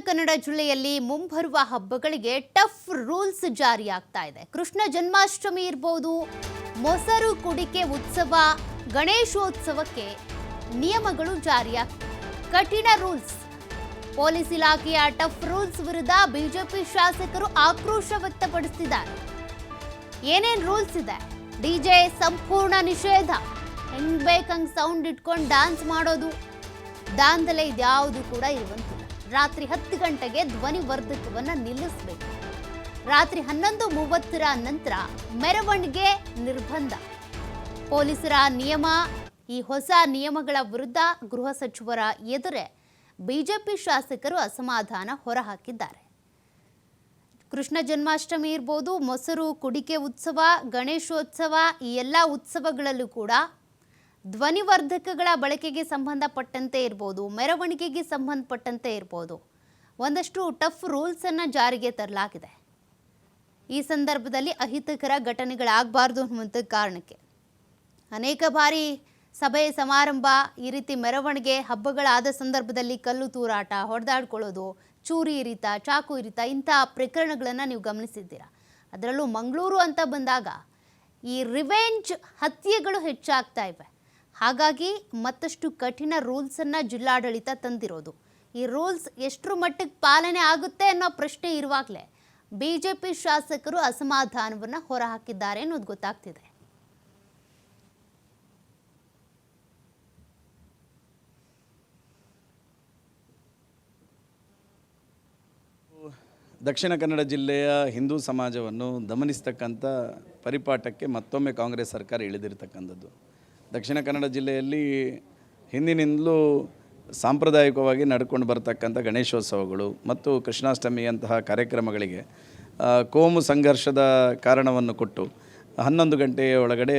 ಕನ್ನಡ ಜಿಲ್ಲೆಯಲ್ಲಿ ಮುಂಬರುವ ಹಬ್ಬಗಳಿಗೆ ಟಫ್ ರೂಲ್ಸ್ ಜಾರಿಯಾಗ್ತಾ ಇದೆ. ಕೃಷ್ಣ ಜನ್ಮಾಷ್ಟಮಿ ಇರ್ಬೋದು, ಮೊಸರು ಕುಡಿಕೆ ಉತ್ಸವ, ಗಣೇಶೋತ್ಸವಕ್ಕೆ ನಿಯಮಗಳು ಜಾರಿಯಾಗ್ತವೆ ಕಠಿಣ ರೂಲ್ಸ್. ಪೊಲೀಸ್ ಇಲಾಖೆಯ ಟಫ್ ರೂಲ್ಸ್ ವಿರುದ್ಧ ಬಿಜೆಪಿ ಶಾಸಕರು ಆಕ್ರೋಶ ವ್ಯಕ್ತಪಡಿಸಿದ್ದಾರೆ. ಏನೇನ್ ರೂಲ್ಸ್ ಇದೆ? ಡಿಜೆ ಸಂಪೂರ್ಣ ನಿಷೇಧ. ಹೆಂಗ್ ಬೇಕಂಗ್ ಸೌಂಡ್ ಇಟ್ಕೊಂಡು ಡ್ಯಾನ್ಸ್ ಮಾಡೋದು. ದಾಂಧಲೆ ಇದ್ಯಾವುದು ಕೂಡ ಇರುವಂತಿಲ್ಲ. ರಾತ್ರಿ ಹತ್ತು ಗಂಟೆಗೆ ಧ್ವನಿವರ್ಧಕವನ್ನು ನಿಲ್ಲಿಸಬೇಕು. ರಾತ್ರಿ ಹನ್ನೊಂದು ಮೂವತ್ತರ ನಂತರ ಮೆರವಣಿಗೆ ನಿರ್ಬಂಧ. ಪೊಲೀಸರ ನಿಯಮ, ಈ ಹೊಸ ನಿಯಮಗಳ ವಿರುದ್ಧ ಗೃಹ ಸಚಿವರ ಎದುರೇ ಬಿಜೆಪಿ ಶಾಸಕರು ಅಸಮಾಧಾನ ಹೊರಹಾಕಿದ್ದಾರೆ. ಕೃಷ್ಣ ಜನ್ಮಾಷ್ಟಮಿ ಇರ್ಬೋದು, ಮೊಸರು ಕುಡಿಕೆ ಉತ್ಸವ, ಗಣೇಶೋತ್ಸವ, ಈ ಎಲ್ಲ ಉತ್ಸವಗಳಲ್ಲೂ ಕೂಡ ಧ್ವನಿವರ್ಧಕಗಳ ಬಳಕೆಗೆ ಸಂಬಂಧಪಟ್ಟಂತೆ ಇರ್ಬೋದು, ಮೆರವಣಿಗೆಗೆ ಸಂಬಂಧಪಟ್ಟಂತೆ ಇರ್ಬೋದು. ಒಂದಷ್ಟು ಟಫ್ ರೂಲ್ಸನ್ನು ಜಾರಿಗೆ ತರಲಾಗಿದೆ. ಈ ಸಂದರ್ಭದಲ್ಲಿ ಅಹಿತಕರ ಘಟನೆಗಳಾಗಬಾರ್ದು ಅನ್ನುವಂಥ ಕಾರಣಕ್ಕೆ. ಅನೇಕ ಬಾರಿ ಸಭೆ ಸಮಾರಂಭ, ಈ ರೀತಿ ಮೆರವಣಿಗೆ ಹಬ್ಬಗಳಾದ ಸಂದರ್ಭದಲ್ಲಿ ಕಲ್ಲು ತೂರಾಟ, ಹೊಡೆದಾಡ್ಕೊಳ್ಳೋದು, ಚೂರಿ ಇರಿತ, ಚಾಕು ಇರಿತ, ಇಂಥ ಪ್ರಕರಣಗಳನ್ನು ನೀವು ಗಮನಿಸಿದ್ದೀರಾ? ಅದರಲ್ಲೂ ಮಂಗಳೂರು ಅಂತ ಬಂದಾಗ ಈ ರಿವೆಂಜ್ ಹತ್ಯೆಗಳು ಹೆಚ್ಚಾಗ್ತಾ ಇವೆ. ಹಾಗಾಗಿ ಮತ್ತಷ್ಟು ಕಠಿಣ ರೂಲ್ಸನ್ನು ಜಿಲ್ಲಾಡಳಿತ ತಂದಿರೋದು. ಈ ರೂಲ್ಸ್ ಎಷ್ಟರ ಮಟ್ಟಿಗೆ ಪಾಲನೆ ಆಗುತ್ತೆ ಅನ್ನೋ ಪ್ರಶ್ನೆ ಇರುವಾಗಲೇ ಬಿ ಜೆ ಪಿ ಶಾಸಕರು ಅಸಮಾಧಾನವನ್ನು ಹೊರಹಾಕಿದ್ದಾರೆ ಅನ್ನೋದು ಗೊತ್ತಾಗ್ತಿದೆ. ದಕ್ಷಿಣ ಕನ್ನಡ ಜಿಲ್ಲೆಯ ಹಿಂದೂ ಸಮಾಜವನ್ನು ದಮನಿಸ್ತಕ್ಕಂಥ ಪರಿಪಾಠಕ್ಕೆ ಮತ್ತೊಮ್ಮೆ ಕಾಂಗ್ರೆಸ್ ಸರ್ಕಾರ ಇಳಿದಿರ್ತಕ್ಕಂಥದ್ದು. ದಕ್ಷಿಣ ಕನ್ನಡ ಜಿಲ್ಲೆಯಲ್ಲಿ ಹಿಂದಿನಿಂದಲೂ ಸಾಂಪ್ರದಾಯಿಕವಾಗಿ ನಡ್ಕೊಂಡು ಬರ್ತಕ್ಕಂಥ ಗಣೇಶೋತ್ಸವಗಳು ಮತ್ತು ಕೃಷ್ಣಾಷ್ಟಮಿಯಂತಹ ಕಾರ್ಯಕ್ರಮಗಳಿಗೆ ಕೋಮು ಸಂಘರ್ಷದ ಕಾರಣವನ್ನು ಕೊಟ್ಟು ಹನ್ನೊಂದು ಗಂಟೆಯ ಒಳಗಡೆ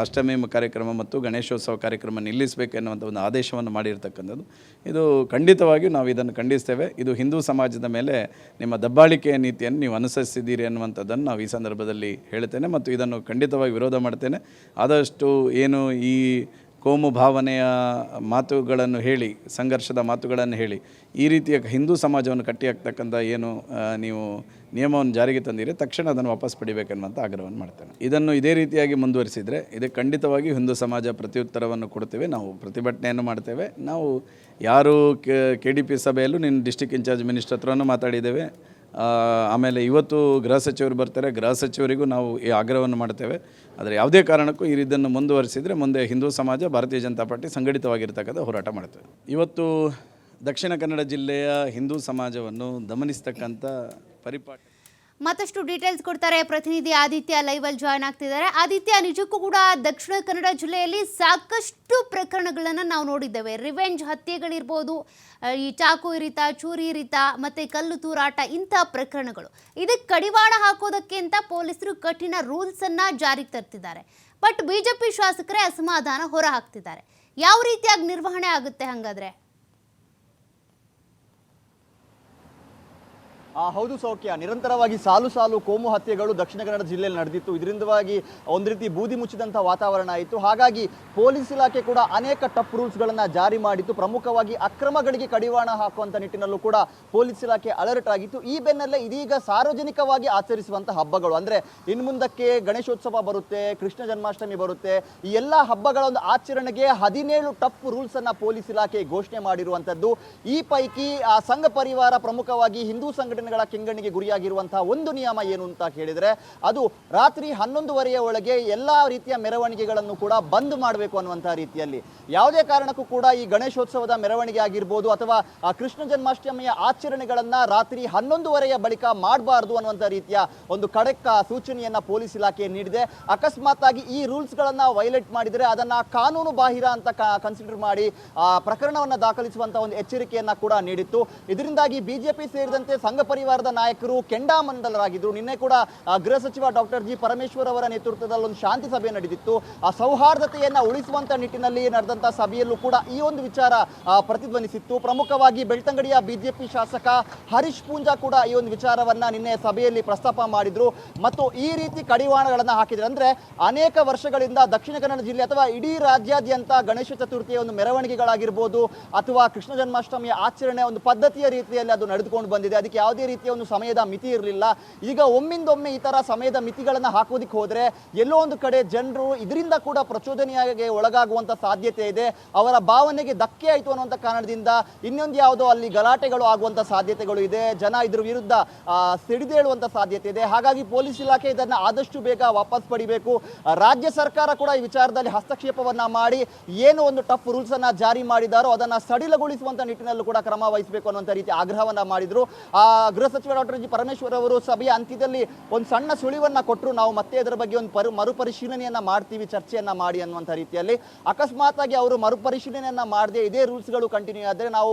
ಅಷ್ಟಮಿ ಕಾರ್ಯಕ್ರಮ ಮತ್ತು ಗಣೇಶೋತ್ಸವ ಕಾರ್ಯಕ್ರಮ ನಿಲ್ಲಿಸಬೇಕು ಎನ್ನುವಂಥ ಒಂದು ಆದೇಶವನ್ನು ಮಾಡಿರ್ತಕ್ಕಂಥದ್ದು. ಇದು ಖಂಡಿತವಾಗಿಯೂ ನಾವು ಇದನ್ನು ಖಂಡಿಸ್ತೇವೆ. ಇದು ಹಿಂದೂ ಸಮಾಜದ ಮೇಲೆ ನಿಮ್ಮ ದಬ್ಬಾಳಿಕೆಯ ನೀತಿಯನ್ನು ನೀವು ಅನುಸರಿಸಿದ್ದೀರಿ ಅನ್ನುವಂಥದ್ದನ್ನು ನಾವು ಈ ಸಂದರ್ಭದಲ್ಲಿ ಹೇಳ್ತೇನೆ ಮತ್ತು ಇದನ್ನು ಖಂಡಿತವಾಗಿ ವಿರೋಧ ಮಾಡ್ತೇನೆ. ಆದಷ್ಟು ಏನು ಈ ಕೋಮು ಭಾವನೆಯ ಮಾತುಗಳನ್ನು ಹೇಳಿ, ಸಂಘರ್ಷದ ಮಾತುಗಳನ್ನು ಹೇಳಿ, ಈ ರೀತಿಯ ಹಿಂದೂ ಸಮಾಜವನ್ನು ಕಟ್ಟಿಹಾಕ್ತಕ್ಕಂಥ ಏನು ನೀವು ನಿಯಮವನ್ನು ಜಾರಿಗೆ ತಂದಿರಿ ತಕ್ಷಣ ಅದನ್ನು ವಾಪಸ್ ಪಡಿಬೇಕೆನ್ನುವಂಥ ಆಗ್ರಹವನ್ನು ಮಾಡ್ತೇನೆ. ಇದನ್ನು ಇದೇ ರೀತಿಯಾಗಿ ಮುಂದುವರಿಸಿದರೆ ಇದಕ್ಕೆ ಖಂಡಿತವಾಗಿ ಹಿಂದೂ ಸಮಾಜ ಪ್ರತಿಯುತ್ತರವನ್ನು ಕೊಡ್ತೇವೆ ನಾವು ಪ್ರತಿಭಟನೆಯನ್ನು ಮಾಡ್ತೇವೆ. ನಾವು ಯಾರು ಕೆ ಡಿ ಪಿ ಸಭೆಯಲ್ಲೂ ನಿನ್ನ ಡಿಸ್ಟಿಕ್ ಇನ್ಚಾರ್ಜ್ ಮಿನಿಸ್ಟರ್ ಹತ್ರನೂ ಮಾತಾಡಿದ್ದೇವೆ. ಆಮೇಲೆ ಇವತ್ತು ಗೃಹ ಸಚಿವರು ಬರ್ತಾರೆ. ಗೃಹ ಸಚಿವರಿಗೂ ನಾವು ಈ ಆಗ್ರಹವನ್ನು ಮಾಡ್ತೇವೆ. ಆದರೆ ಯಾವುದೇ ಕಾರಣಕ್ಕೂ ಈ ಇದನ್ನು ಮುಂದುವರಿಸಿದರೆ ಮುಂದೆ ಹಿಂದೂ ಸಮಾಜ, ಭಾರತೀಯ ಜನತಾ ಪಾರ್ಟಿ ಸಂಘಟಿತವಾಗಿರ್ತಕ್ಕಂಥ ಹೋರಾಟ ಮಾಡ್ತೇವೆ ಇವತ್ತು ದಕ್ಷಿಣ ಕನ್ನಡ ಜಿಲ್ಲೆಯ ಹಿಂದೂ ಸಮಾಜವನ್ನು ದಮನಿಸ್ತಕ್ಕಂಥ ಪರಿಪಾಠ ಮತ್ತಷ್ಟು ಡೀಟೇಲ್ಸ್ ಕೊಡ್ತಾರೆ. ಪ್ರತಿನಿಧಿ ಆದಿತ್ಯ ಲೈವ್ ಅಲ್ಲಿ ಜಾಯ್ನ್ ಆಗ್ತಿದ್ದಾರೆ. ಆದಿತ್ಯ, ನಿಜಕ್ಕೂ ಕೂಡ ದಕ್ಷಿಣ ಕನ್ನಡ ಜಿಲ್ಲೆಯಲ್ಲಿ ಸಾಕಷ್ಟು ಪ್ರಕರಣಗಳನ್ನು ನಾವು ನೋಡಿದ್ದೇವೆ. ರಿವೆಂಜ್ ಹತ್ಯೆಗಳಿರ್ಬೋದು ಈ ಚಾಕು ಇರಿತ, ಚೂರಿ ಇರಿತ, ಮತ್ತೆ ಕಲ್ಲು ತೂರಾಟ ಇಂಥ ಪ್ರಕರಣಗಳು. ಇದಕ್ಕೆ ಕಡಿವಾಣ ಹಾಕೋದಕ್ಕೆ ಅಂತ ಪೊಲೀಸರು ಕಠಿಣ ರೂಲ್ಸ್ ಅನ್ನ ಜಾರಿಗೆ ತರ್ತಿದ್ದಾರೆ. ಬಟ್ ಬಿಜೆಪಿ ಶಾಸಕರೇ ಅಸಮಾಧಾನ ಹೊರ ಹಾಕ್ತಿದ್ದಾರೆ ಯಾವ ರೀತಿಯಾಗಿ ನಿರ್ವಹಣೆ ಆಗುತ್ತೆ ಹಾಗಾದ್ರೆ? ಹೌದು ಸೌಖ್ಯ. ನಿರಂತರವಾಗಿ ಸಾಲು ಸಾಲು ಕೋಮು ಹತ್ಯೆಗಳು ದಕ್ಷಿಣ ಕನ್ನಡ ಜಿಲ್ಲೆಯಲ್ಲಿ ನಡೆದಿತ್ತು. ಇದರಿಂದವಾಗಿ ಒಂದು ರೀತಿ ಬೂದಿ ಮುಚ್ಚಿದಂಥ ವಾತಾವರಣ ಆಯಿತು ಹಾಗಾಗಿ ಪೊಲೀಸ್ ಇಲಾಖೆ ಕೂಡ ಅನೇಕ ಟಫ್ ರೂಲ್ಸ್ಗಳನ್ನು ಜಾರಿ ಮಾಡಿತ್ತು. ಪ್ರಮುಖವಾಗಿ ಅಕ್ರಮಗಳಿಗೆ ಕಡಿವಾಣ ಹಾಕುವಂಥ ನಿಟ್ಟಿನಲ್ಲೂ ಕೂಡ ಪೊಲೀಸ್ ಇಲಾಖೆ ಅಲರ್ಟ್ ಆಗಿತ್ತು. ಈ ಬೆನ್ನಲ್ಲೇ ಇದೀಗ ಸಾರ್ವಜನಿಕವಾಗಿ ಆಚರಿಸುವಂಥ ಹಬ್ಬಗಳು. ಅಂದರೆ ಇನ್ನು ಮುಂದಕ್ಕೆ ಗಣೇಶೋತ್ಸವ ಬರುತ್ತೆ, ಕೃಷ್ಣ ಜನ್ಮಾಷ್ಟಮಿ ಬರುತ್ತೆ. ಈ ಎಲ್ಲ ಹಬ್ಬಗಳ ಒಂದು ಆಚರಣೆಗೆ ಹದಿನೇಳು ಟಫ್ ರೂಲ್ಸನ್ನು ಪೊಲೀಸ್ ಇಲಾಖೆ ಘೋಷಣೆ ಮಾಡಿರುವಂಥದ್ದು ಈ ಪೈಕಿ ಆ ಸಂಘ ಪರಿವಾರ ಪ್ರಮುಖವಾಗಿ ಹಿಂದೂ ಸಂಘಟನೆಗಳ ಕೆಂಗಣ್ಣಿಗೆ ಗುರಿಯಾಗಿರುವಂತಹ ಒಂದು ನಿಯಮ ಏನು ಅಂತ ಹೇಳಿದ್ರೆ ಅದು ರಾತ್ರಿ ಹನ್ನೊಂದುವರೆಯ ಒಳಗೆ ಎಲ್ಲ ರೀತಿಯ ಮೆರವಣಿಗೆಗಳನ್ನು ಕೂಡ ಬಂದ್ ಮಾಡಬೇಕು ಅನ್ನುವಂತಹ ರೀತಿಯಲ್ಲಿ. ಯಾವುದೇ ಕಾರಣಕ್ಕೂ ಕೂಡ ಈ ಗಣೇಶೋತ್ಸವದ ಮೆರವಣಿಗೆ ಆಗಿರ್ಬೋದು ಅಥವಾ ಕೃಷ್ಣ ಜನ್ಮಾಷ್ಟಮಿಯ ಆಚರಣೆಗಳನ್ನ ರಾತ್ರಿ ಹನ್ನೊಂದುವರೆಯ ಬಳಿಕ ಮಾಡಬಾರದು ಅನ್ನುವಂಥ ರೀತಿಯ ಒಂದು ಕಡೆಕ್ಕ ಆ, ಸೂಚನೆಯನ್ನ ಪೊಲೀಸ್ ಇಲಾಖೆ ನೀಡಿದೆ. ಅಕಸ್ಮಾತ್ ಆಗಿ ಈ ರೂಲ್ಸ್ಗಳನ್ನ ವೈಲೇಟ್ ಮಾಡಿದರೆ ಅದನ್ನ ಕಾನೂನು ಬಾಹಿರ ಅಂತ ಕನ್ಸಿಡರ್ ಮಾಡಿ ಆ ಪ್ರಕರಣವನ್ನ ದಾಖಲಿಸುವಂತಹ ಒಂದು ಎಚ್ಚರಿಕೆಯನ್ನ ಕೂಡ ನೀಡಿತ್ತು. ಇದರಿಂದಾಗಿ ಬಿಜೆಪಿ ಸೇರಿದಂತೆ ಸಂಘ ಪರಿವಾರದ ನಾಯಕರು ಕೆಂಡಾಮಂಡಲರಾಗಿದ್ದರು ನಿನ್ನೆ ಕೂಡ ಗೃಹ ಸಚಿವ ಡಾಕ್ಟರ್ ಜಿ ಪರಮೇಶ್ವರ್ ಅವರ ನೇತೃತ್ವದಲ್ಲಿ ಒಂದು ಶಾಂತಿ ಸಭೆ ನಡೆದಿತ್ತು. ಆ, ಸೌಹಾರ್ದತೆಯನ್ನ ಉಳಿಸುವಂತ ನಿಟ್ಟಿನಲ್ಲಿ ನಡೆದಂತ ಸಭೆಯಲ್ಲೂ ಕೂಡ ಈ ಒಂದು ವಿಚಾರ ಪ್ರತಿಧ್ವನಿಸಿತ್ತು. ಪ್ರಮುಖವಾಗಿ ಬೆಳ್ತಂಗಡಿಯ ಬಿಜೆಪಿ ಶಾಸಕ ಹರೀಶ್ ಪೂಂಜಾ ಕೂಡ ಈ ಒಂದು ವಿಚಾರವನ್ನ ನಿನ್ನೆ ಸಭೆಯಲ್ಲಿ ಪ್ರಸ್ತಾಪ ಮಾಡಿದ್ರು. ಮತ್ತು ಈ ರೀತಿ ಕಡಿವಾಣಗಳನ್ನ ಹಾಕಿದ್ರು. ಅಂದ್ರೆ ಅನೇಕ ವರ್ಷಗಳಿಂದ ದಕ್ಷಿಣ ಕನ್ನಡ ಜಿಲ್ಲೆ ಅಥವಾ ಇಡೀ ರಾಜ್ಯಾದ್ಯಂತ ಗಣೇಶ ಚತುರ್ಥಿಯ ಒಂದು ಮೆರವಣಿಗೆಗಳಾಗಿರ್ಬೋದು, ಅಥವಾ ಕೃಷ್ಣ ಜನ್ಮಾಷ್ಟಮಿಯ ಆಚರಣೆ ಒಂದು ಪದ್ಧತಿಯ ರೀತಿಯಲ್ಲಿ ಅದು ನಡೆದುಕೊಂಡು ಬಂದಿದೆ. ಅದಕ್ಕೆ ಯಾವುದೇ ರೀತಿಯ ಒಂದು ಸಮಯದ ಮಿತಿ ಇರಲಿಲ್ಲ. ಈಗ ಒಮ್ಮಿಂದೊಮ್ಮೆ ಈ ತರ ಸಮಯದ ಮಿತಿಗಳನ್ನ ಹಾಕೋದಿಕ್ ಹೋದ್ರೆ ಎಲ್ಲೋ ಒಂದು ಕಡೆ ಜನರು ಇದರಿಂದ ಕೂಡ ಪ್ರಚೋದನೆಯಾಗಿ ಒಳಗಾಗುವಂತ ಸಾಧ್ಯತೆ ಇದೆ. ಅವರ ಭಾವನೆಗೆ ಧಕ್ಕೆ ಆಯಿತು ಅನ್ನುವಂಥ ಕಾರಣದಿಂದ ಇನ್ನೊಂದು ಯಾವುದೋ ಅಲ್ಲಿ ಗಲಾಟೆಗಳು ಆಗುವಂತ ಸಾಧ್ಯತೆಗಳು ಇದೆ. ಜನ ಇದ್ರ ವಿರುದ್ಧ ಸಿಡಿದೇಳುವಂಥ ಸಾಧ್ಯತೆ ಇದೆ. ಹಾಗಾಗಿ ಪೊಲೀಸ್ ಇಲಾಖೆ ಇದನ್ನ ಆದಷ್ಟು ಬೇಗ ವಾಪಸ್ ಪಡಿಬೇಕು. ರಾಜ್ಯ ಸರ್ಕಾರ ಕೂಡ ಈ ವಿಚಾರದಲ್ಲಿ ಹಸ್ತಕ್ಷೇಪವನ್ನ ಮಾಡಿ ಏನು ಒಂದು ಟಫ್ ರೂಲ್ಸ್ ಅನ್ನ ಜಾರಿ ಮಾಡಿದಾರೋ ಅದನ್ನ ಸಡಿಲಗೊಳಿಸುವಂತ ನಿಟ್ಟಿನಲ್ಲೂ ಕೂಡ ಕ್ರಮ ವಹಿಸಬೇಕು ಅನ್ನುವಂಥ ರೀತಿ ಆಗ್ರಹವನ್ನ ಮಾಡಿದ್ರು. ಆ ಗೃಹ ಸಚಿವ ಡಾಕ್ಟರ್ ಜಿ ಪರಮೇಶ್ವರ್ ಅವರು ಸಭೆಯ ಅಂತ್ಯದಲ್ಲಿ ಒಂದು ಸಣ್ಣ ಸುಳಿವನ್ನ ಕೊಟ್ಟರು ನಾವು ಮತ್ತೆ ಇದರ ಬಗ್ಗೆ ಒಂದು ಪರು, ಮರುಪರಿಶೀಲನೆಯನ್ನ ಮಾಡ್ತೀವಿ, ಚರ್ಚೆಯನ್ನ ಮಾಡಿ ಅನ್ನುವಂಥ ರೀತಿಯಲ್ಲಿ. ಅಕಸ್ಮಾತ್ ಆಗಿ ಅವರು ಮರುಪರಿಶೀಲನೆಯನ್ನ ಮಾಡದೆ ಇದೇ ರೂಲ್ಸ್ಗಳು ಕಂಟಿನ್ಯೂ ಆದರೆ ನಾವು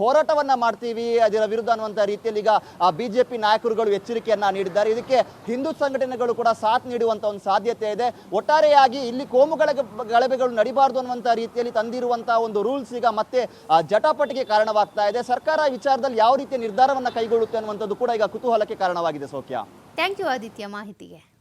ಹೋರಾಟವನ್ನ ಮಾಡ್ತೀವಿ. ಅದರ ವಿರುದ್ಧ ಅನ್ನುವಂಥ ರೀತಿಯಲ್ಲಿ ಈಗ ಬಿಜೆಪಿ ನಾಯಕರುಗಳು ಎಚ್ಚರಿಕೆಯನ್ನ ನೀಡಿದ್ದಾರೆ. ಇದಕ್ಕೆ ಹಿಂದೂ ಸಂಘಟನೆಗಳು ಕೂಡ ಸಾಥ್ ನೀಡುವಂಥ ಒಂದು ಸಾಧ್ಯತೆ ಇದೆ. ಒಟ್ಟಾರೆಯಾಗಿ ಇಲ್ಲಿ ಕೋಮುಗಳ ಗಲಭೆಗಳು ನಡಿಬಾರ್ದು ಅನ್ನುವಂಥ ರೀತಿಯಲ್ಲಿ ತಂದಿರುವಂತಹ ಒಂದು ರೂಲ್ಸ್ ಈಗ ಮತ್ತೆ ಜಟಾಪಟಿಗೆ ಕಾರಣವಾಗ್ತಾ ಇದೆ. ಸರ್ಕಾರ ವಿಚಾರದಲ್ಲಿ ಯಾವ ರೀತಿಯ ನಿರ್ಧಾರವನ್ನ ಕೈಗೊಳ್ಳುತ್ತೆ ಅನ್ನುವಂಥದ್ದು ಕೂಡ ಈಗ ಕುತೂಹಲಕ್ಕೆ ಕಾರಣವಾಗಿದೆ ಸೌಖ್ಯ. ಥ್ಯಾಂಕ್ ಯು ಆದಿತ್ಯ ಮಾಹಿತಿಗೆ.